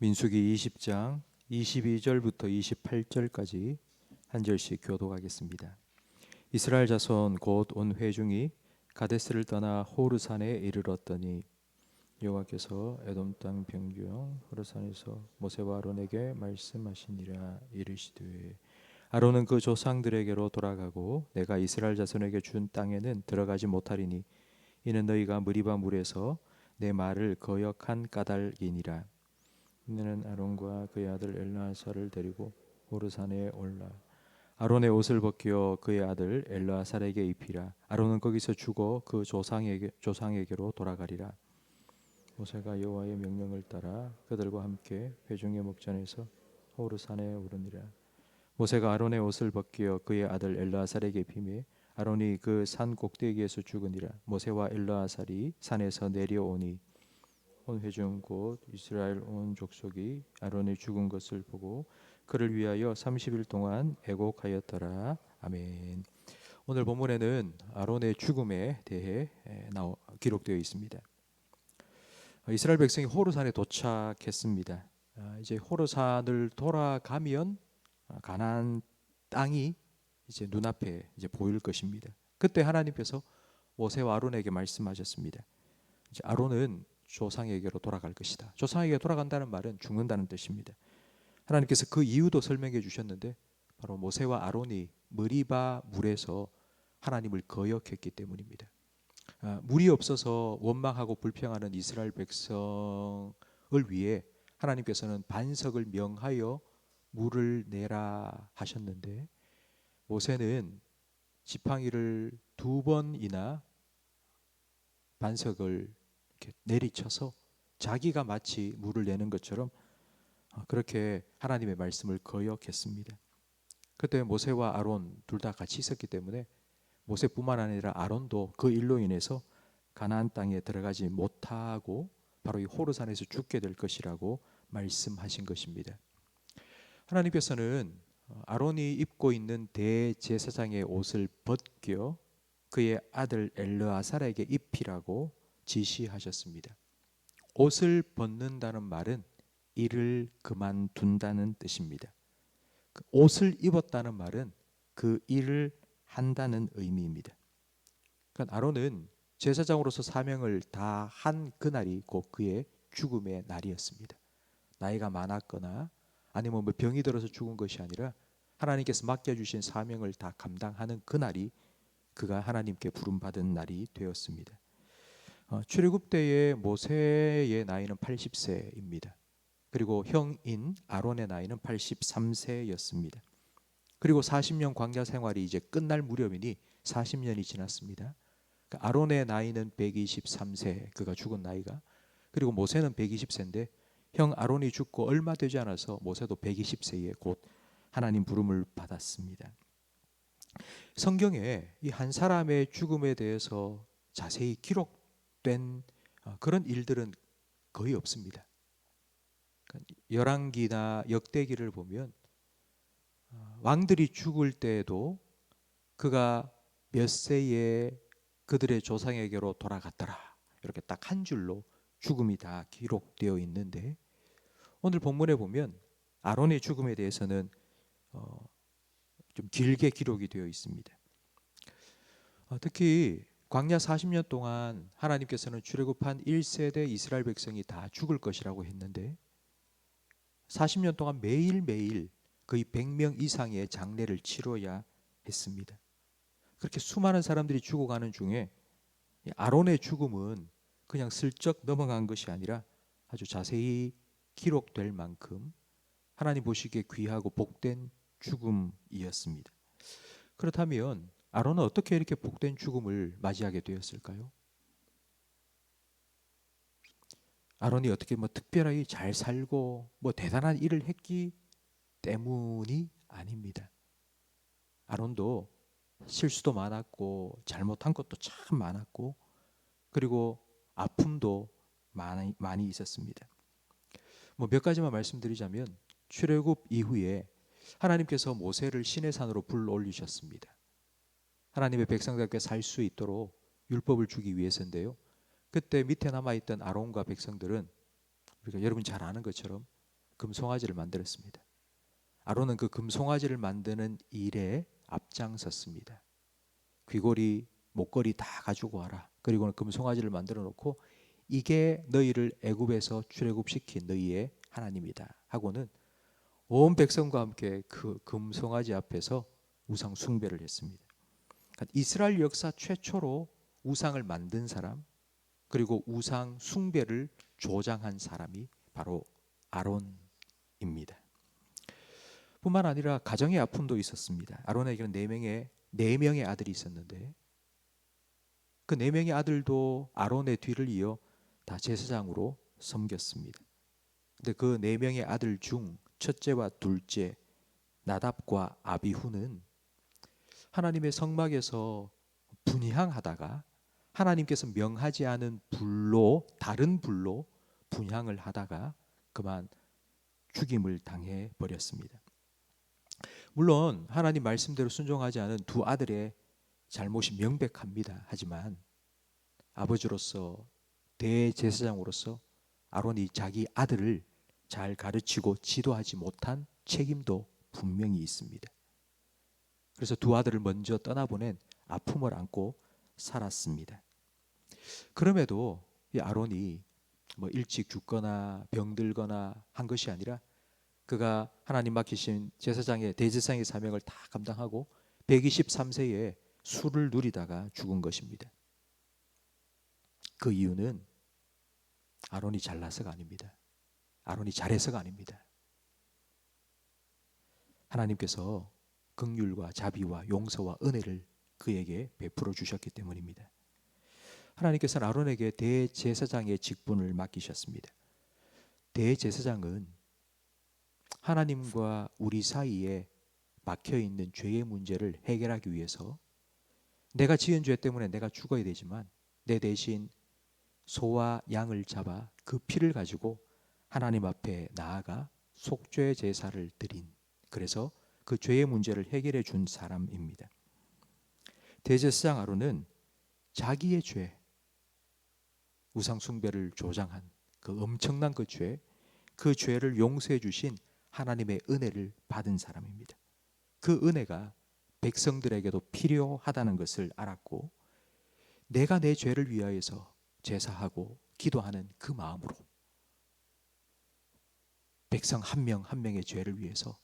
민수기 20장 22절부터 28절까지 한 절씩 교독하겠습니다. 이스라엘 자손 곧 온 회중이 가데스를 떠나 호르산에 이르렀더니 여호와께서 에돔 땅 병경 호르산에서 모세와 아론에게 말씀하시니라 이르시되 아론은 그 조상들에게로 돌아가고 내가 이스라엘 자손에게 준 땅에는 들어가지 못하리니 이는 너희가 무리바 물에서 내 말을 거역한 까닭이니라 너는 아론과 그의 아들 엘라사를 데리고 호르산에 올라 아론의 옷을 벗겨 그의 아들 엘라살에게 입히라. 아론은 거기서 죽어 그 조상에게 조상에게로 돌아가리라. 모세가 여호와의 명령을 따라 그들과 함께 회중의 목전에서 호르산에 오르니라. 모세가 아론의 옷을 벗겨 그의 아들 엘라살에게 입히매 아론이 그 산 꼭대기에서 죽으니라. 모세와 엘라살이 산에서 내려오니 온 회중 곧 이스라엘 온 족속이 아론이 죽은 것을 보고 그를 위하여 30일 동안 애곡하였더라. 아멘. 오늘 본문에는 아론의 죽음에 대해 기록되어 있습니다. 이스라엘 백성이 호르산에 도착했습니다. 아, 이제 호르산을 돌아가면 가나안 땅이 이제 눈앞에 이제 보일 것입니다. 그때 하나님께서 모세와 아론에게 말씀하셨습니다. 이제 아론은 조상에게로 돌아갈 것이다. 조상에게 돌아간다는 말은 죽는다는 뜻입니다. 하나님께서 그 이유도 설명해 주셨는데 바로 모세와 아론이 머리바 물에서 하나님을 거역했기 때문입니다. 아, 물이 없어서 원망하고 불평하는 이스라엘 백성을 위해 하나님께서는 반석을 명하여 물을 내라 하셨는데 모세는 지팡이를 두 번이나 반석을 이렇게 내리쳐서 자기가 마치 물을 내는 것처럼 어, 그렇게 하나님의 말씀을 거역했습니다. 그때 모세와 아론 둘 다 같이 있었기 때문에 모세뿐만 아니라 아론도 그 일로 인해서 가나안 땅에 들어가지 못하고 바로 이 호르산에서 죽게 될 것이라고 말씀하신 것입니다. 하나님께서는 어, 아론이 입고 있는 대제사장의 옷을 벗겨 그의 아들 엘르아살에게 입히라고 지시하셨습니다. 옷을 벗는다는 말은 일을 그만둔다는 뜻입니다. 그 옷을 입었다는 말은 그 일을 한다는 의미입니다. 그러니까 아론은 제사장으로서 사명을 다 한 그날이 곧 그의 죽음의 날이었습니다. 나이가 많았거나 아니면 뭐 병이 들어서 죽은 것이 아니라 하나님께서 맡겨주신 사명을 다 감당하는 그날이 그가 하나님께 부름받은 날이 되었습니다. 어, 출애굽 때의 모세의 나이는 80세입니다. 그리고 형인 아론의 나이는 83세였습니다. 그리고 40년 광야 생활이 이제 끝날 무렵이니 40년이 지났습니다. 그러니까 아론의 나이는 123세, 그가 죽은 나이가. 그리고 모세는 120세인데 형 아론이 죽고 얼마 되지 않아서 모세도 120세에 곧 하나님 부름을 받았습니다. 성경에 이 한 사람의 죽음에 대해서 자세히 기록 된 어, 그런 일들은 거의 없습니다. 그러니까 열왕기나 역대기를 보면 어, 왕들이 죽을 때에도 그가 몇 세에 그들의 조상에게로 돌아갔더라. 이렇게 딱 한 줄로 죽음이 다 기록되어 있는데 오늘 본문에 보면 아론의 죽음에 대해서는 어, 좀 길게 기록이 되어 있습니다. 어, 특히 광야 40년 동안 하나님께서는 출애굽한 1세대 이스라엘 백성이 다 죽을 것이라고 했는데 40년 동안 매일매일 거의 100명 이상의 장례를 치러야 했습니다. 그렇게 수많은 사람들이 죽어가는 중에 아론의 죽음은 그냥 슬쩍 넘어간 것이 아니라 아주 자세히 기록될 만큼 하나님 보시기에 귀하고 복된 죽음이었습니다. 그렇다면 아론은 어떻게 이렇게 복된 죽음을 맞이하게 되었을까요? 아론이 어떻게 뭐 특별하게 잘 살고 뭐 대단한 일을 했기 때문이 아닙니다. 아론도 실수도 많았고 잘못한 것도 참 많았고 그리고 아픔도 많이 많이 있었습니다. 뭐 몇 가지만 말씀드리자면 출애굽 이후에 하나님께서 모세를 신의 산으로 불러 올리셨습니다. 하나님의 백성답게 살 수 있도록 율법을 주기 위해서인데요. 그때 밑에 남아 있던 아론과 백성들은 우리가 여러분 잘 아는 것처럼 금송아지를 만들었습니다. 아론은 그 금송아지를 만드는 일에 앞장섰습니다. 귀걸이, 목걸이 다 가지고 와라. 그리고는 금송아지를 만들어 놓고 이게 너희를 애굽에서 출애굽시킨 너희의 하나님이다 하고는 온 백성과 함께 그 금송아지 앞에서 우상 숭배를 했습니다. 그러니까 이스라엘 역사 최초로 우상을 만든 사람 그리고 우상 숭배를 조장한 사람이 바로 아론입니다. 뿐만 아니라 가정의 아픔도 있었습니다. 아론에게는 네 명의 네 명의 아들이 있었는데 그 네 명의 아들도 아론의 뒤를 이어 다 제사장으로 섬겼습니다. 근데 그 네 명의 아들 중 첫째와 둘째 나답과 아비후는 하나님의 성막에서 분향하다가 하나님께서 명하지 않은 불로 다른 불로 분향을 하다가 그만 죽임을 당해 버렸습니다. 물론 하나님 말씀대로 순종하지 않은 두 아들의 잘못이 명백합니다. 하지만 아버지로서 대제사장으로서 아론이 자기 아들을 잘 가르치고 지도하지 못한 책임도 분명히 있습니다. 그래서 두 아들을 먼저 떠나보낸 아픔을 안고 살았습니다. 그럼에도 이 아론이 뭐 일찍 죽거나 병들거나 한 것이 아니라 그가 하나님 맡기신 제사장의 대제사장의 사명을 다 감당하고 123세에 술을 누리다가 죽은 것입니다. 그 이유는 아론이 잘나서가 아닙니다. 아론이 잘해서가 아닙니다. 하나님께서 긍휼과 자비와 용서와 은혜를 그에게 베풀어 주셨기 때문입니다. 하나님께서는 아론에게 대제사장의 직분을 맡기셨습니다. 대제사장은 하나님과 우리 사이에 막혀 있는 죄의 문제를 해결하기 위해서 내가 지은 죄 때문에 내가 죽어야 되지만 내 대신 소와 양을 잡아 그 피를 가지고 하나님 앞에 나아가 속죄 제사를 드린 그래서 그 죄의 문제를 해결해 준 사람입니다. 대제사장 아론은 자기의 죄 우상 숭배를 조장한 그 엄청난 그 죄, 그 죄를 용서해 주신 하나님의 은혜를 받은 사람입니다. 그 은혜가 백성들에게도 필요하다는 것을 알았고 내가 내 죄를 위하여서 제사하고 기도하는 그 마음으로 백성 한 명한 명의 죄를 위해서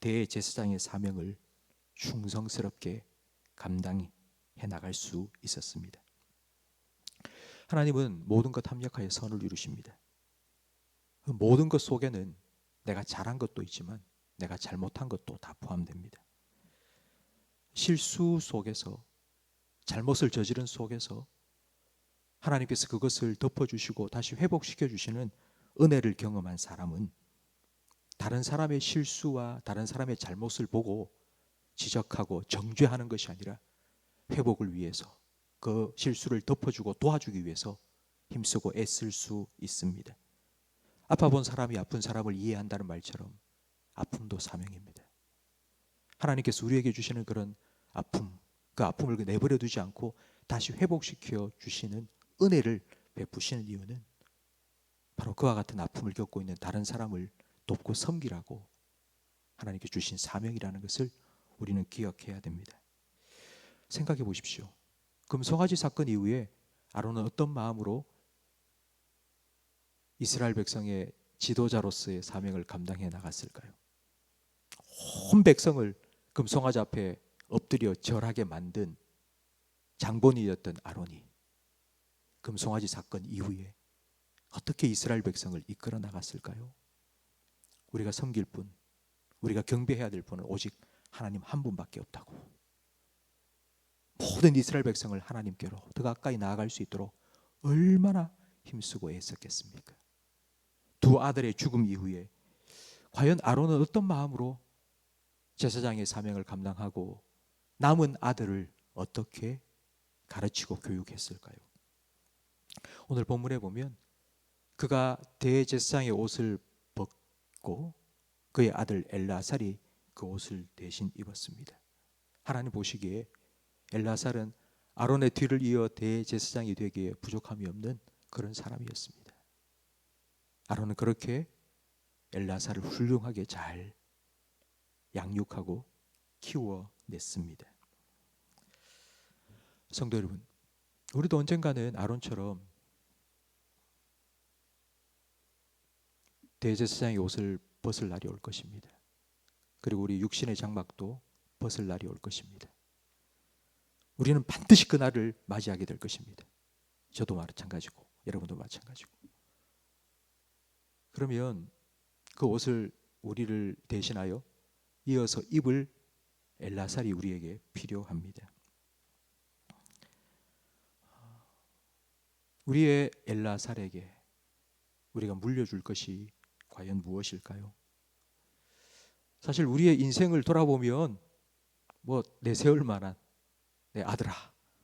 대제사장의 사명을 충성스럽게 감당해 나갈 수 있었습니다. 하나님은 모든 것 합력하여 선을 이루십니다. 그 모든 것 속에는 내가 잘한 것도 있지만 내가 잘못한 것도 다 포함됩니다. 실수 속에서 잘못을 저지른 속에서 하나님께서 그것을 덮어주시고 다시 회복시켜 주시는 은혜를 경험한 사람은 다른 사람의 실수와 다른 사람의 잘못을 보고 지적하고 정죄하는 것이 아니라 회복을 위해서 그 실수를 덮어주고 도와주기 위해서 힘쓰고 애쓸 수 있습니다. 아파 본 사람이 아픈 사람을 이해한다는 말처럼 아픔도 사명입니다. 하나님께서 우리에게 주시는 그런 아픔, 그 아픔을 내버려 두지 않고 다시 회복시켜 주시는 은혜를 베푸시는 이유는 바로 그와 같은 아픔을 겪고 있는 다른 사람을 돕고 섬기라고 하나님께 주신 사명이라는 것을 우리는 기억해야 됩니다. 생각해 보십시오. 금송아지 사건 이후에 아론은 어떤 마음으로 이스라엘 백성의 지도자로서의 사명을 감당해 나갔을까요? 온 백성을 금송아지 앞에 엎드려 절하게 만든 장본이었던 아론이 금송아지 사건 이후에 어떻게 이스라엘 백성을 이끌어 나갔을까요? 우리가 섬길 분, 우리가 경배해야 될 분은 오직 하나님 한 분밖에 없다고. 모든 이스라엘 백성을 하나님께로 더 가까이 나아갈 수 있도록 얼마나 힘쓰고 애썼겠습니까? 두 아들의 죽음 이후에 과연 아론은 어떤 마음으로 제사장의 사명을 감당하고 남은 아들을 어떻게 가르치고 교육했을까요? 오늘 본문에 보면 그가 대제사장의 옷을 벗고 그의 아들 엘라살이 그 옷을 대신 입었습니다. 하나님 보시기에 엘라살은 아론의 뒤를 이어 대제사장이 되기에 부족함이 없는 그런 사람이었습니다. 아론은 그렇게 엘라사를 훌륭하게 잘 양육하고 키워냈습니다. 성도 여러분, 우리도 언젠가는 아론처럼 대제사장의 옷을 벗을 날이 올 것입니다. 그리고 우리 육신의 장막도 벗을 날이 올 것입니다. 우리는 반드시 그 날을 맞이하게 될 것입니다. 저도 마찬가지고 여러분도 마찬가지고. 그러면 그 옷을 우리를 대신하여 이어서 입을 엘라살이 우리에게 필요합니다. 우리의 엘라살에게 우리가 물려줄 것이 과연 무엇일까요? 사실 우리의 인생을 돌아보면 뭐 내세울 만한 내 아들아,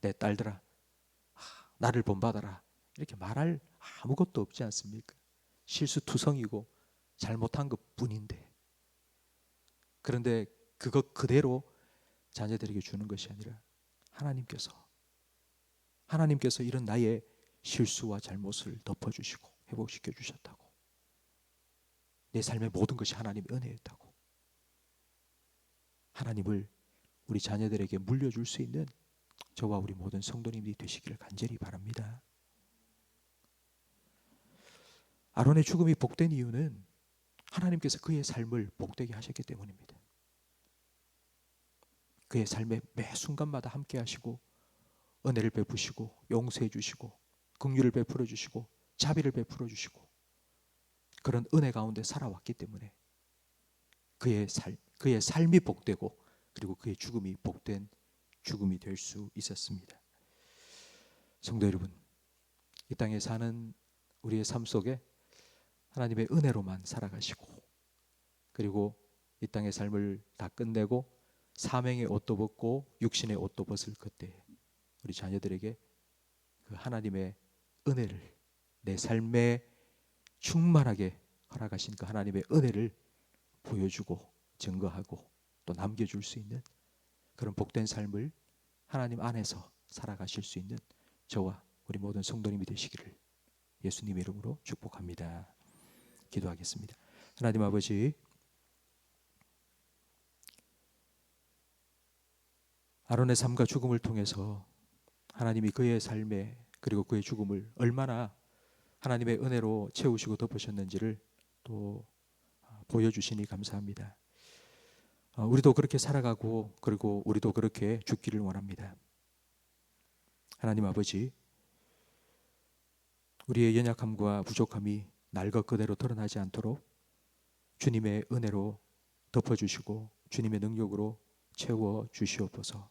내 딸들아, 아, 나를 본받아라 이렇게 말할 아무것도 없지 않습니까? 실수투성이고 잘못한 것 뿐인데 그런데 그것 그대로 자녀들에게 주는 것이 아니라 하나님께서 하나님께서 이런 나의 실수와 잘못을 덮어주시고 회복시켜 주셨다고 내 삶의 모든 것이 하나님의 은혜였다고 하나님을 우리 자녀들에게 물려줄 수 있는 저와 우리 모든 성도님들이 되시기를 간절히 바랍니다. 아론의 죽음이 복된 이유는 하나님께서 그의 삶을 복되게 하셨기 때문입니다. 그의 삶의 매 순간마다 함께 하시고 은혜를 베푸시고 용서해 주시고 긍휼을 베풀어 주시고 자비를 베풀어 주시고 그런 은혜 가운데 살아왔기 때문에 그의 삶 그의 삶이 복되고 그리고 그의 죽음이 복된 죽음이 될 수 있었습니다. 성도 여러분, 이 땅에 사는 우리의 삶 속에 하나님의 은혜로만 살아가시고 그리고 이 땅의 삶을 다 끝내고 사명의 옷도 벗고 육신의 옷도 벗을 그때 우리 자녀들에게 그 하나님의 은혜를 내 삶에 충만하게 허락하신 그 하나님의 은혜를 보여주고 증거하고 또 남겨줄 수 있는 그런 복된 삶을 하나님 안에서 살아가실 수 있는 저와 우리 모든 성도님이 되시기를 예수님의 이름으로 축복합니다. 기도하겠습니다. 하나님 아버지 아론의 삶과 죽음을 통해서 하나님이 그의 삶에 그리고 그의 죽음을 얼마나 하나님의 은혜로 채우시고 덮으셨는지를 또 보여주시니 감사합니다. 어, 우리도 그렇게 살아가고 그리고 우리도 그렇게 죽기를 원합니다. 하나님 아버지, 우리의 연약함과 부족함이 날 것 그대로 드러나지 않도록 주님의 은혜로 덮어주시고 주님의 능력으로 채워 주시옵소서.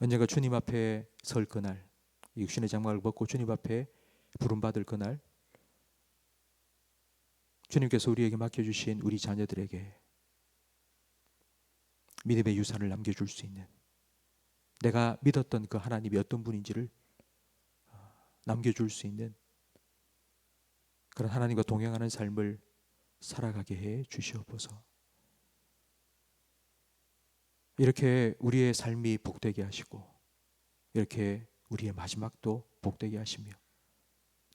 언젠가 주님 앞에 설 그날, 육신의 장막을 벗고 주님 앞에 부름받을 그날, 주님께서 우리에게 맡겨주신 우리 자녀들에게 믿음의 유산을 남겨줄 수 있는 내가 믿었던 그 하나님이 어떤 분인지를 어, 남겨줄 수 있는 그런 하나님과 동행하는 삶을 살아가게 해 주시옵소서. 이렇게 우리의 삶이 복되게 하시고 이렇게 우리의 마지막도 복되게 하시며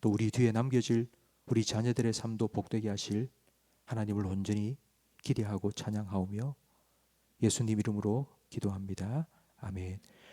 또 우리 뒤에 남겨질 우리 자녀들의 삶도 복되게 하실 하나님을 온전히 기대하고 찬양하오며 예수님 이름으로 기도합니다. 아멘.